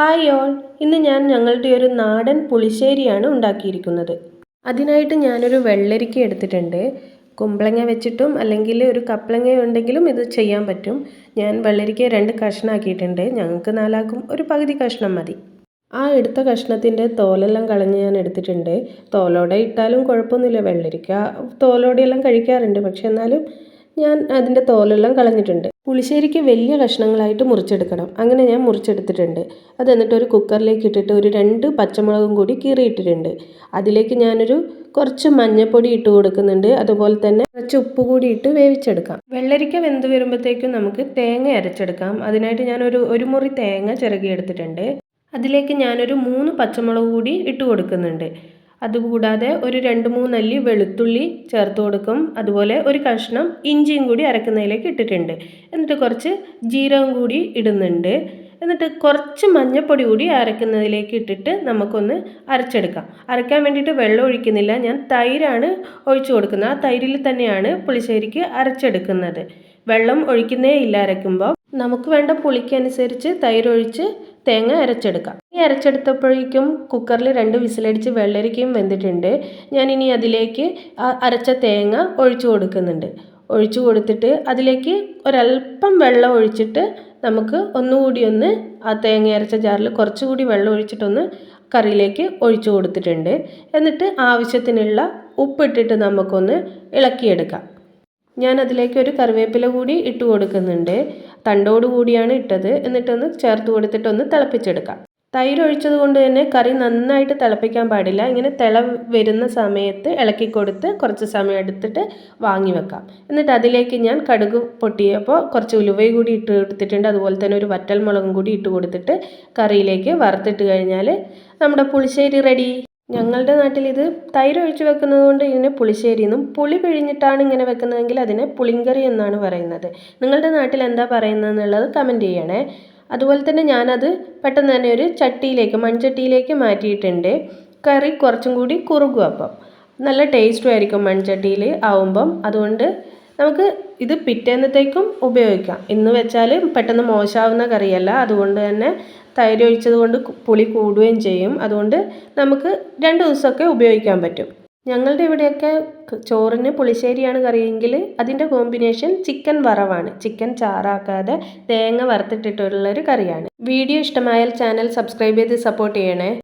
Hi all. ഇന്ന് ഞാൻ ഞങ്ങളുടെ ഒരു നാടൻ പുളിശ്ശേരിയാണ് ഉണ്ടാക്കിയിരിക്കുന്നത്. അതിനായിട്ട് ഞാനൊരു വെള്ളരിക്ക എടുത്തിട്ടുണ്ട്. കുമ്പളങ്ങ വെച്ചിട്ടും അല്ലെങ്കിൽ ഒരു കപ്പളങ്ങ ഉണ്ടെങ്കിലും ഇത് ചെയ്യാൻ പറ്റും. ഞാൻ വെള്ളരിക്ക രണ്ട് കഷ്ണമാക്കിയിട്ടുണ്ട് ഞങ്ങൾക്ക് നാലാക്കും ഒരു പകുതി കഷ്ണം മതി. ആ എടുത്ത കഷ്ണത്തിന്റെ തോലെല്ലാം കളഞ്ഞ് ഞാൻ എടുത്തിട്ടുണ്ട്. തോലോടെ ഇട്ടാലും കുഴപ്പമൊന്നുമില്ല വെള്ളരിക്ക. തോലോടെയെല്ലാം കഴിക്കാറുണ്ട്. പക്ഷെ എന്നാലും ഞാൻ അതിന്റെ തോലെല്ലാം കളഞ്ഞിട്ടുണ്ട്. പുളിശ്ശേരിക്ക് വലിയ കഷ്ണങ്ങളായിട്ട് മുറിച്ചെടുക്കണം. അങ്ങനെ ഞാൻ മുറിച്ചെടുത്തിട്ടുണ്ട്. അത് എന്നിട്ട് ഒരു കുക്കറിലേക്ക് ഇട്ടിട്ട് ഒരു രണ്ട് പച്ചമുളകും കൂടി കീറിയിട്ടിട്ടുണ്ട്. അതിലേക്ക് ഞാനൊരു കുറച്ച് മഞ്ഞപ്പൊടി ഇട്ട് കൊടുക്കുന്നുണ്ട്. അതുപോലെ തന്നെ കുറച്ച് ഉപ്പ് കൂടി ഇട്ട് വേവിച്ചെടുക്കാം. വെള്ളരിക്ക വെന്ത് വരുമ്പോഴത്തേക്കും നമുക്ക് തേങ്ങ അരച്ചെടുക്കാം. അതിനായിട്ട് ഞാനൊരു ഒരു മുറി തേങ്ങ ചിറകി എടുത്തിട്ടുണ്ട് അതിലേക്ക് ഞാനൊരു മൂന്ന് പച്ചമുളക് കൂടി ഇട്ട് കൊടുക്കുന്നുണ്ട്. അതുകൂടാതെ ഒരു രണ്ട് മൂന്നല്ലി വെളുത്തുള്ളി ചേർത്ത് കൊടുക്കും. അതുപോലെ ഒരു കഷ്ണം ഇഞ്ചിയും കൂടി അരക്കുന്നതിലേക്ക് ഇട്ടിട്ടുണ്ട്. എന്നിട്ട് കുറച്ച് ജീരകം കൂടി ഇടുന്നുണ്ട്. എന്നിട്ട് കുറച്ച് മഞ്ഞൾപ്പൊടി കൂടി അരക്കുന്നതിലേക്ക് ഇട്ടിട്ട് നമുക്കൊന്ന് അരച്ചെടുക്കാം. അരയ്ക്കാൻ വേണ്ടിയിട്ട് വെള്ളം ഒഴിക്കുന്നില്ല. ഞാൻ തൈരാണ് ഒഴിച്ചു കൊടുക്കുന്നത്. ആ തൈരിൽ തന്നെയാണ് പുളിശ്ശേരിക്ക് അരച്ചെടുക്കുന്നത്. വെള്ളം ഒഴിക്കുന്നേ ഇല്ല അരയ്ക്കുമ്പോൾ നമുക്ക് വേണ്ട പുളിക്കനുസരിച്ച് തൈരൊഴിച്ച് തേങ്ങ അരച്ചെടുക്കാം. അരച്ചെടുത്തപ്പോഴേക്കും കുക്കറിൽ രണ്ട് വിസിലടിച്ച് വെള്ളരിക്കയും വെന്തിട്ടുണ്ട്. ഞാനിനി അതിലേക്ക് അരച്ച തേങ്ങ ഒഴിച്ചു കൊടുക്കുന്നുണ്ട്. ഒഴിച്ചു കൊടുത്തിട്ട് അതിലേക്ക് ഒരല്പം വെള്ളം ഒഴിച്ചിട്ട് നമുക്ക് ഒന്നുകൂടി ഒന്ന് ആ തേങ്ങ അരച്ച ജാറിൽ കുറച്ചുകൂടി വെള്ളം ഒഴിച്ചിട്ടൊന്ന് കറിയിലേക്ക് ഒഴിച്ചു കൊടുത്തിട്ടുണ്ട്. എന്നിട്ട് ആവശ്യത്തിനുള്ള ഉപ്പിട്ടിട്ട് നമുക്കൊന്ന് ഇളക്കിയെടുക്കാം. ഞാൻ അതിലേക്ക് ഒരു കറിവേപ്പില കൂടി ഇട്ട് കൊടുക്കുന്നുണ്ട്. തണ്ടോട് കൂടിയാണ് ഇട്ടത്. എന്നിട്ടൊന്ന് ചേർത്ത് കൊടുത്തിട്ടൊന്ന് തിളപ്പിച്ചെടുക്കാം. തൈര് കൊണ്ട് തന്നെ കറി നന്നായിട്ട് തിളപ്പിക്കാൻ പാടില്ല. ഇങ്ങനെ തിള വരുന്ന സമയത്ത് ഇളക്കി കൊടുത്ത് കുറച്ച് സമയം എടുത്തിട്ട് വാങ്ങി വെക്കാം. എന്നിട്ട് അതിലേക്ക് ഞാൻ കടുക് പൊട്ടിയപ്പോൾ കുറച്ച് ഉലുവയും കൂടി ഇട്ട് കൊടുത്തിട്ടുണ്ട്. അതുപോലെ തന്നെ ഒരു വറ്റൽ മുളകും കൂടി ഇട്ട് കൊടുത്തിട്ട് കറിയിലേക്ക് വറുത്തിട്ട് കഴിഞ്ഞാൽ നമ്മുടെ പുളിശ്ശേരി റെഡി. ഞങ്ങളുടെ നാട്ടിൽ ഇത് തൈര് ഒഴിച്ച് വെക്കുന്നത് കൊണ്ട് ഇതിനെ പുളിശ്ശേരി എന്നും പുളി പിഴിഞ്ഞിട്ടാണ് ഇങ്ങനെ വെക്കുന്നതെങ്കിൽ അതിനെ പുളിങ്കറി എന്നാണ് പറയുന്നത്. നിങ്ങളുടെ നാട്ടിൽ എന്താ പറയുന്നത് എന്നുള്ളത് കമന്റ് ചെയ്യണേ. അതുപോലെ തന്നെ ഞാനത് പെട്ടെന്ന് തന്നെ ഒരു ചട്ടിയിലേക്ക് മൺചട്ടിയിലേക്ക് മാറ്റിയിട്ടുണ്ട്. കറി കുറച്ചും കൂടി കുറുകും അപ്പം. നല്ല ടേസ്റ്റും ആയിരിക്കും മൺചട്ടിയിൽ ആവുമ്പം. അതുകൊണ്ട് നമുക്ക് ഇത് പിറ്റേന്നത്തേക്കും ഉപയോഗിക്കാം. ഇന്ന് വെച്ചാൽ പെട്ടെന്ന് മോശമാവുന്ന കറിയല്ല. അതുകൊണ്ട് തന്നെ തൈര് ഒഴിച്ചത് കൊണ്ട് പുളി കൂടുകയും ചെയ്യും. അതുകൊണ്ട് നമുക്ക് രണ്ട് ദിവസമൊക്കെ ഉപയോഗിക്കാൻ പറ്റും. ഞങ്ങളുടെ ഇവിടെയൊക്കെ ചോറിന് പുളിശ്ശേരിയാണ് കറിയെങ്കിൽ അതിന്റെ കോമ്പിനേഷൻ ചിക്കൻ വറവാണ്. ചിക്കൻ ചാറാക്കാതെ തേങ്ങ വറുത്തിട്ടിട്ടുള്ളൊരു കറിയാണ്. വീഡിയോ ഇഷ്ടമായാൽ ചാനൽ സബ്സ്ക്രൈബ് ചെയ്ത് സപ്പോർട്ട് ചെയ്യണേ.